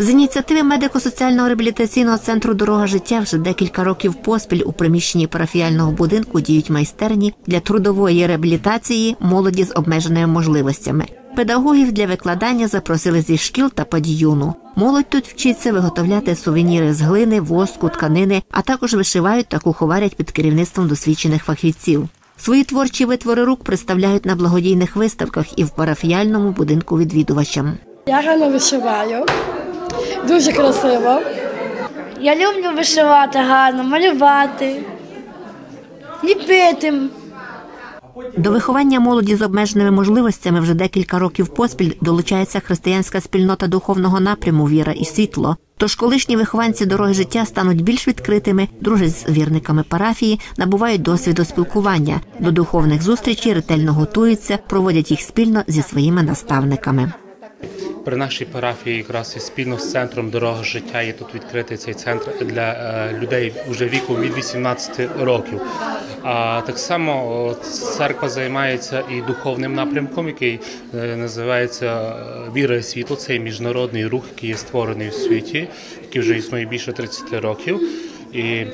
З ініціативи медико-соціального реабілітаційного центру Дорога життя вже декілька років поспіль у приміщенні парафіального будинку діють майстерні для трудової реабілітації молоді з обмеженими можливостями. Педагогів для викладання запросили зі шкіл та падіюну. Молодь тут вчиться виготовляти сувеніри з глини, воску, тканини, а також вишивають та куховарять під керівництвом досвідчених фахівців. Свої творчі витвори рук представляють на благодійних виставках і в парафіальному будинку відвідувачам. Я гарно вишиваю, дуже красиво. Я люблю вишивати гарно, малювати, ліпити. До виховання молоді з обмеженими можливостями вже декілька років поспіль долучається християнська спільнота духовного напряму Віра і світло. Тож колишні вихованці дороги життя стануть більш відкритими, дружать з вірниками парафії, набувають досвіду спілкування. До духовних зустрічей ретельно готуються, проводять їх спільно зі своїми наставниками. При нашій парафії якраз і спільно з центром дорога життя є тут відкритий цей центр для е, людей вже віку від 18 років. А так само церква займається і духовним напрямком, який е, називається е, Віра і світло. Це міжнародний рух, який є створений в світі, який вже існує більше 30 років. І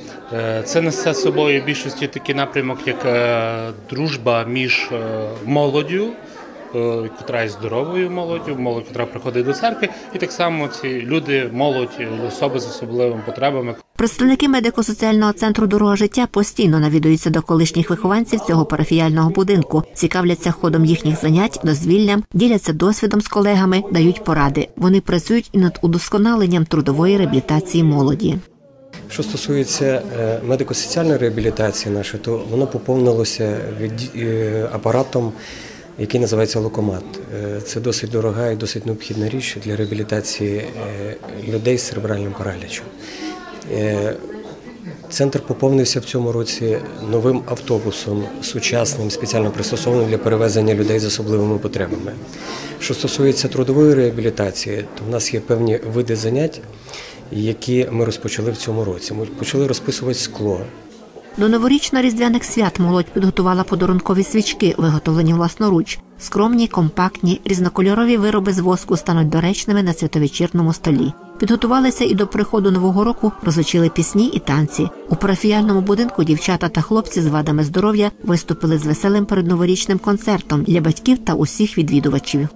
це несе собою більшості такий напрямок, як дружба між молоддю котра є здоровою молоддю, молодь, яка приходить до церкви, і так само ці люди, молодь, е, особи з особливими потребами. Представники медико-соціального центру дорога життя постійно навідуються до колишніх вихованців цього парафіяльного будинку, цікавляться ходом їхніх занять, дозвіллям, діляться досвідом з колегами, дають поради. Вони працюють і над удосконаленням трудової реабілітації молоді. Що стосується е, медико-соціальної реабілітації нашої, то воно поповнилося від е, апаратом, який називається локомат. Е, Це досить дорога і досить необхідна річ для реабілітації е, людей з церебральним паралічем. Е, Центр поповнився в цьому році новим автобусом сучасним, спеціально пристосованим для перевезення людей з особливими потребами. Що стосується трудової реабілітації, то в нас є певні види занять, які ми розпочали в цьому році. Ми почали розписувати скло. До новорічно-різдвяних свят молодь підготувала подарункові свічки, виготовлені власноруч. Скромні, компактні, різнокольорові вироби з воску стануть доречними на святовечірному столі. Підготувалися і до приходу нового року розвучили пісні і танці. У парафіяльному будинку дівчата та хлопці з вадами здоров'я виступили з веселим передноворічним концертом для батьків та усіх відвідувачів.